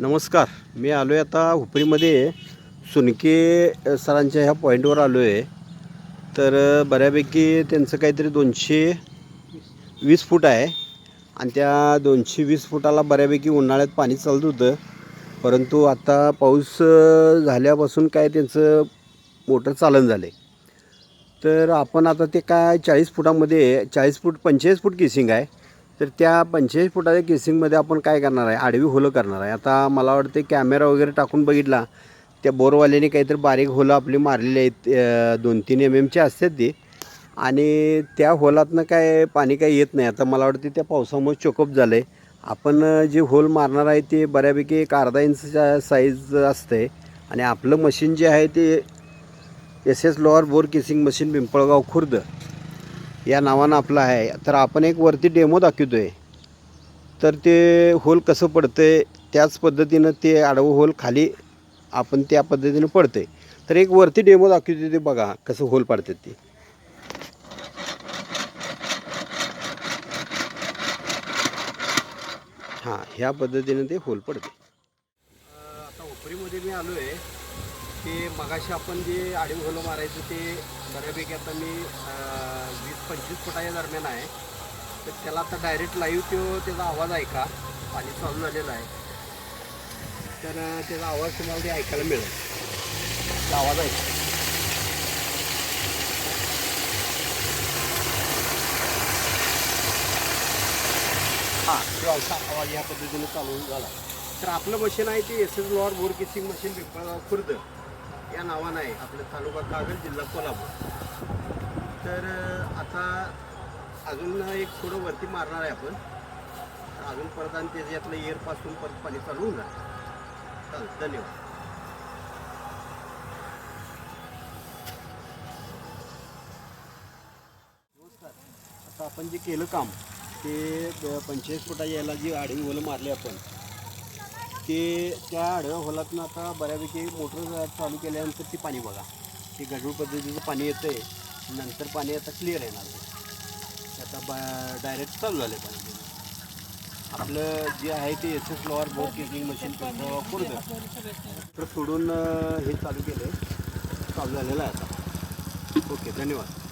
नमस्कार मी आलो आहे आता हुपरीमध्ये. सुनके सरांच्या ह्या पॉईंटवर आलो आहे तर बऱ्यापैकी त्यांचं काहीतरी दोनशे वीस फूट आहे. आणि त्या दोनशे वीस फुटाला बऱ्यापैकी उन्हाळ्यात पाणी चालत होतं. परंतु आता पाऊस झाल्यापासून काय त्यांचं मोटर चालन झालं आहे तर आपण आता ते काय चाळीस फुटामध्ये चाळीस फूट पंचेचाळीस फूट किसिंग आहे. तर त्या पंचेचाळीस फुटाच्या केसिंगमध्ये आपण काय करणार आहे? आडवी होलं करणार आहे. आता मला वाटते कॅमेरा वगैरे टाकून बघितला त्या बोरवाल्याने काहीतरी बारीक होलं आपली मारलेली आहेत दोन तीन एम एमची असतात ती. आणि त्या होलातनं काय पाणी काही येत नाही. आता मला वाटते त्या पावसामुळे चोकअप झालं आहे आपण जे होल मारणार आहे ते बऱ्यापैकी एक अर्धा इंचच्या साईज असते आणि आपलं मशीन जे आहे ते S S lower bore casing machine Pimpalgaon Khurd. या नावानं आपलं आहे. तर आपण एक वरती डेमो दाखवतो आहे तर ते होल कसं पडतं आहे त्याच पद्धतीनं ते आडवं होल खाली आपण त्या पद्धतीनं पडतं आहे तर एक वरती डेमो दाखवतो ते बघा कसं होल पाडतात ते. हां ह्या पद्धतीनं ते होल पडते आता ओपरीमध्ये मी आलो आहे ते मगाशी आपण जे आडीव होलं मारायचं ते बऱ्यापैकी आता मी पंचवीस फुटाच्या दरम्यान आहे. तर त्याला आता डायरेक्ट लाईव्ह तो त्याचा आवाज ऐका. पाणी चालू झालेलं आहे. तर त्याचा आवाज तुम्हाला ते ऐकायला मिळेल. आवाज ऐका. हां तो असा आवाज या पद्धतीने चालू झाला. तर आपलं मशीन आहे ते S S lower bore casing machine Pimpalgaon Khurd. या नावानं आहे. आपलं तालुका कागल जिल्हा कोल्हापूर. तर आता अजून एक थोडं वरती मारणार आहे आपण. अजून परत आणि त्याच्यातलं एअरपासून परत पाणी चालू होऊन जाईल. चालेल धन्यवाद. आता आपण जे केलं काम ते पंचेचाळीस फुटा यायला जी आडवी होलं मारली आपण ते त्या आडव्या होलातनं आता बऱ्यापैकी मोटर चालू केल्यानंतर ती पाणी बघा. ते गढूळ पद्धतीचं पाणी येतं आहे नंतर पाणी आता क्लिअर येणार. आता बा डायरेक्ट चालू झालं पाणी. आपलं जे आहे ते S S lower bore casing machine तर सोडून हे चालू केलं चालू झालेलं आहे आता. ओके धन्यवाद.